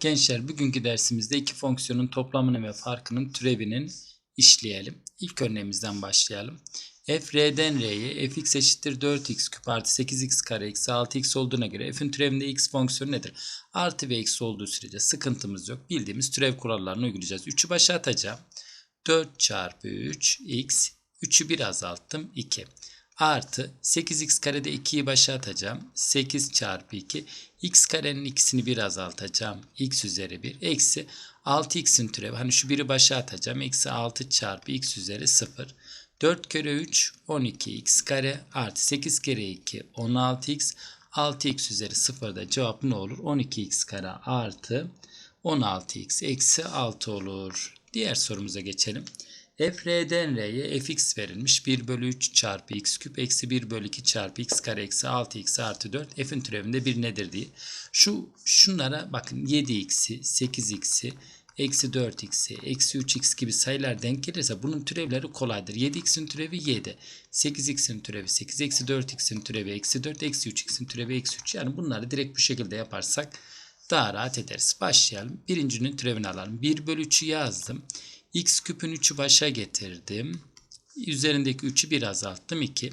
Gençler bugünkü dersimizde iki fonksiyonun toplamını ve farkının türevinin işleyelim. İlk örneğimizden başlayalım. f r'den r'ye fx eşittir 4x küp artı 8x kare eksi 6x olduğuna göre f'in türevinde x fonksiyonu nedir? Artı ve eksi olduğu sürece sıkıntımız yok. Bildiğimiz türev kurallarını uygulayacağız. 3'ü başa atacağım. 4 çarpı 3 x 3'ü bir azalttım 2 artı 8x karede 2'yi başa atacağım. 8 çarpı 2 x karenin ikisini bir azaltacağım. x üzeri 1 eksi 6x'in türevi. Hani şu biri başa atacağım. Eksi 6 çarpı x üzeri 0. 4 kere 3 12x kare artı 8 kere 2 16x 6x üzeri 0 da cevap ne olur? 12x kare artı 16x eksi 6 olur. Diğer sorumuza geçelim. F r'den r'ye fx verilmiş 1 bölü 3 çarpı x küp eksi 1 bölü 2 çarpı x kare eksi 6x artı 4 f'in türevinde 1 nedir diye. Şu şunlara bakın 7x'i 8x'i eksi 4x'i eksi 3x gibi sayılar denk gelirse bunun türevleri kolaydır. 7x'in türevi 7 8x'in türevi 8 eksi 4x'in türevi eksi 4 eksi 3x'in türevi eksi 3 yani bunları direkt bu şekilde yaparsak daha rahat ederiz. Başlayalım. Birincinin türevini alalım. 1 bölü 3'ü yazdım x küpün 3'ü başa getirdim. Üzerindeki 3'ü bir azalttım 2.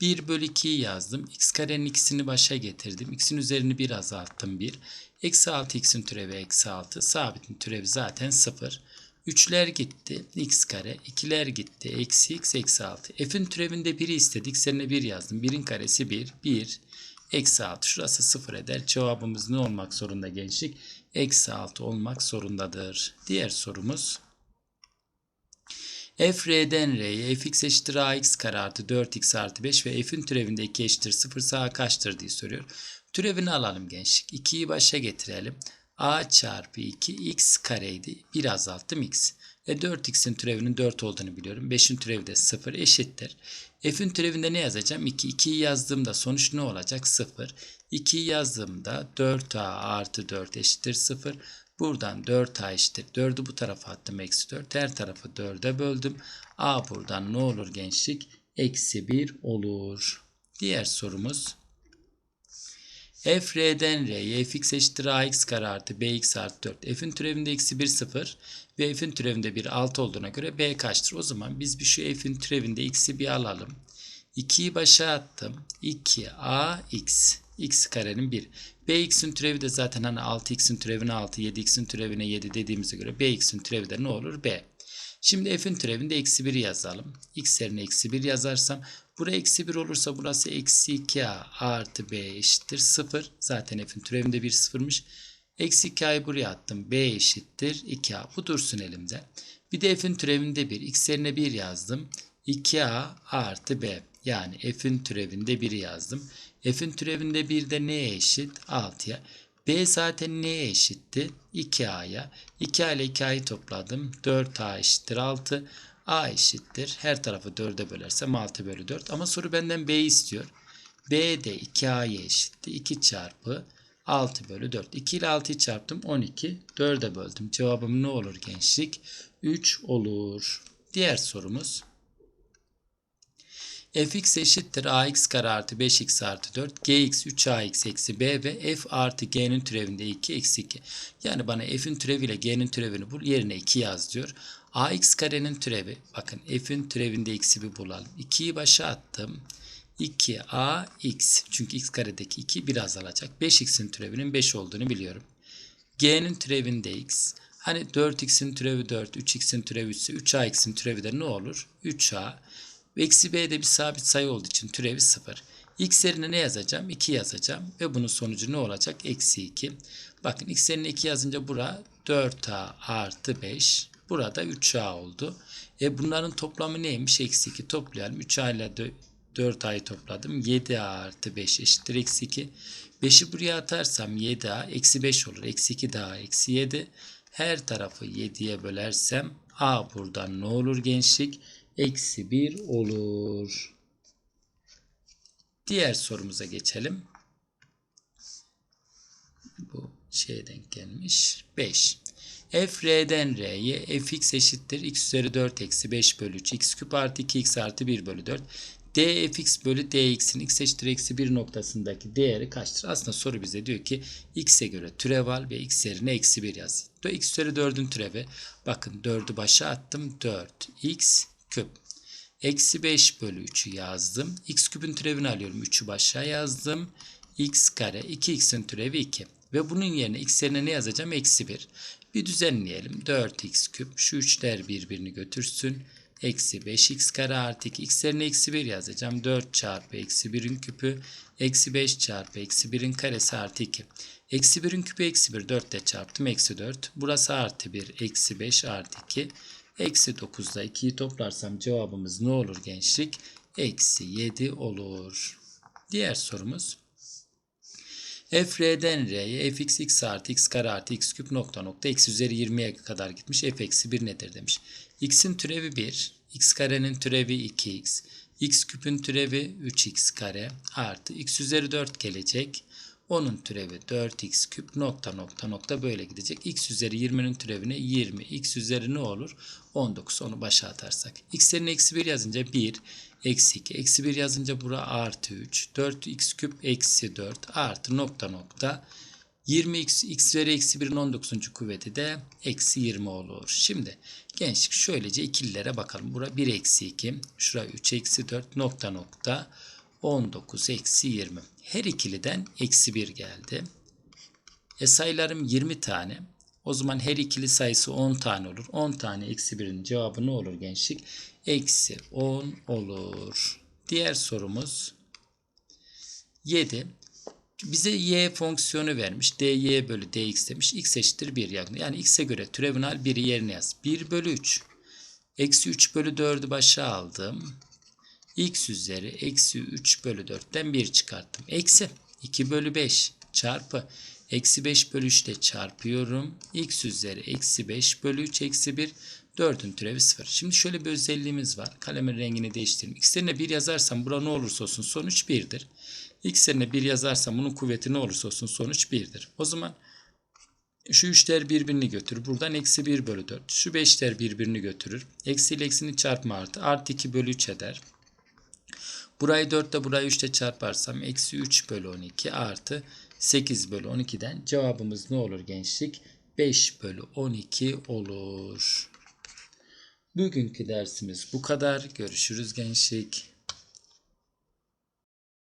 1 bölü 2'yi yazdım. x karenin ikisini başa getirdim. x'in üzerini bir azalttım 1. Eksi 6 x'in türevi eksi 6. Sabitin türevi zaten 0. 3'ler gitti. x kare. 2'ler gitti. Eksi x eksi 6. f'in türevinde 1'i istedik. Seninle 1 yazdım. 1'in karesi 1. 1. Eksi 6. Şurası 0 eder. Cevabımız ne olmak zorunda gençlik? Eksi 6 olmak zorundadır. Diğer sorumuz f r'den r'ye fx eşittir ax kare artı 4x artı 5 ve f'in türevinde 2 eşittir 0 sağ kaçtır diye soruyor. Türevini alalım gençlik. 2'yi başa getirelim. a çarpı 2 x kareydi. Bir azalttım x. E 4x'in türevinin 4 olduğunu biliyorum. 5'in türevi de 0 eşittir. F'in türevinde ne yazacağım? 2. 2'yi yazdığımda sonuç ne olacak? 0. 2'yi yazdığımda 4a artı 4 eşittir 0. Buradan 4a eşittir. 4'ü bu tarafa attım. Eksi 4. Her tarafı 4'e böldüm. a buradan ne olur gençlik? Eksi 1 olur. Diğer sorumuz. f r'den r'ye fx eşittir ax kare artı bx artı 4. f'in türevinde eksi 1 0 ve f'in türevinde 1 6 olduğuna göre b kaçtır? O zaman biz bir şu f'in türevinde x'i bir alalım. 2'yi başa attım. 2ax x karenin 1. bx'in türevi de zaten hani 6x'in türevine 6, 7x'in türevine 7 dediğimize göre bx'in türevi de ne olur? b. Şimdi f'in türevinde eksi 1 yazalım. x yerine eksi 1 yazarsam buraya eksi 1 olursa burası eksi 2a artı b eşittir 0. Zaten f'in türevinde 1 sıfırmış. Eksi 2a'yı buraya attım. b eşittir 2a. Bu dursun elimde. Bir de f'in türevinde 1. x yerine 1 yazdım. 2a artı b. Yani f'in türevinde 1'i yazdım. F'in türevinde 1 de neye eşit? 6'ya. B zaten neye eşitti? 2A'ya. 2A ile 2A'yı topladım. 4A eşittir 6. A eşittir. Her tarafı 4'e bölersem 6 bölü 4. Ama soru benden B'yi istiyor. B de 2A'ya eşitti. 2 çarpı 6 bölü 4. 2 ile 6'yı çarptım. 12. 4'e böldüm. Cevabım ne olur gençlik? 3 olur. Diğer sorumuz fx eşittir ax kare artı 5x artı 4 gx 3ax eksi b ve f artı g'nin türevinde 2 eksi 2. Yani bana f'in türeviyle g'nin türevini bul yerine 2 yaz diyor. ax karenin türevi bakın f'in türevinde x'i bir bulalım. 2'yi başa attım. 2ax çünkü x karedeki 2 biraz alacak. 5x'in türevinin 5 olduğunu biliyorum. g'nin türevinde x. Hani 4x'in türevi 4, 3x'in türevi 3 ise 3ax'in türevi de ne olur? 3a Eksi b de bir sabit sayı olduğu için türevi 0. X yerine ne yazacağım? 2 yazacağım. Ve bunun sonucu ne olacak? Eksi 2. Bakın x yerine 2 yazınca bura 4a artı 5. Burada 3a oldu. E bunların toplamı neymiş? Eksi 2 toplayalım. 3a ile 4a'yı topladım. 7a artı 5 eşittir eksi 2. 5'i buraya atarsam 7a eksi 5 olur. Eksi 2 daha eksi 7. Her tarafı 7'ye bölersem a buradan ne olur gençlik? Eksi 1 olur. Diğer sorumuza geçelim. Bu şeye denk gelmiş. 5. f r'den r'ye fx eşittir x üzeri 4 eksi 5 bölü 3 x küp artı 2x artı 1 bölü 4 dfx bölü dx'in x eşittir eksi 1 noktasındaki değeri kaçtır? Aslında soru bize diyor ki x'e göre türev al ve x yerine eksi 1 yaz. X üzeri 4'ün türevi. Bakın 4'ü başa attım. 4x küp. Eksi 5 bölü 3'ü yazdım. x küpün türevini alıyorum. 3'ü başa yazdım. x kare 2x'in türevi 2. Ve bunun yerine x yerine ne yazacağım? Eksi 1. Bir düzenleyelim. 4x küp. Şu üçler birbirini götürsün. Eksi 5x kare artı 2. x yerine eksi 1 yazacağım. 4 çarpı eksi 1'in küpü. Eksi 5 çarpı eksi 1'in karesi artı 2. Eksi 1'in küpü eksi 1. 4 ile çarptım. Eksi 4. Burası artı 1. Eksi 5 artı 2. Eksi 9'da 2'yi toplarsam cevabımız ne olur gençlik? Eksi 7 olur. Diğer sorumuz. f r'den r'ye fx x artı x kare artı x küp nokta nokta x üzeri 20'ye kadar gitmiş. f eksi 1 nedir demiş. x'in türevi 1. x karenin türevi 2x. x küpün türevi 3x kare artı x üzeri 4 gelecek. Onun türevi 4x küp nokta nokta nokta böyle gidecek. x üzeri 20'nin türevine 20. x üzeri ne olur? 19. Onu başa atarsak. x yerine eksi 1 yazınca 1. Eksi 2. Eksi 1 yazınca bura artı 3. 4x küp eksi 4 artı nokta nokta. 20x x üzeri eksi 1'in 19. kuvveti de eksi 20 olur. Şimdi gençlik şöylece ikililere bakalım. Bura 1 eksi 2. Şura 3 eksi 4 nokta nokta. 19 eksi 20. Her ikiliden eksi 1 geldi. E sayılarım 20 tane. O zaman her ikili sayısı 10 tane olur. 10 tane eksi 1'in cevabı ne olur gençlik? Eksi 10 olur. Diğer sorumuz 7. Bize y fonksiyonu vermiş. dy bölü dx demiş. x eşittir 1 yakın. Yani x'e göre türevini al 1'i yerine yaz. 1 bölü 3. Eksi 3 bölü 4'ü başa aldım. X üzeri eksi 3 bölü 4'ten 1 çıkarttım. Eksi 2 bölü 5 çarpı eksi 5 bölü 3 ile çarpıyorum. x üzeri eksi 5 bölü 3 eksi 1 4'ün türevi 0. Şimdi şöyle bir özelliğimiz var. Kalemin rengini değiştireyim. x yerine 1 yazarsam bura ne olursa olsun sonuç 1'dir. x yerine 1 yazarsam bunun kuvveti ne olursa olsun sonuç 1'dir. O zaman şu üçler birbirini götürür. Buradan eksi 1 bölü 4. Şu beşler birbirini götürür. Eksi ile eksinin çarpma artı. Artı 2 bölü 3 eder. Burayı 4 ile burayı 3 ile çarparsam eksi 3 bölü 12 artı 8 bölü 12'den cevabımız ne olur gençlik? 5 bölü 12 olur. Bugünkü dersimiz bu kadar. Görüşürüz gençlik.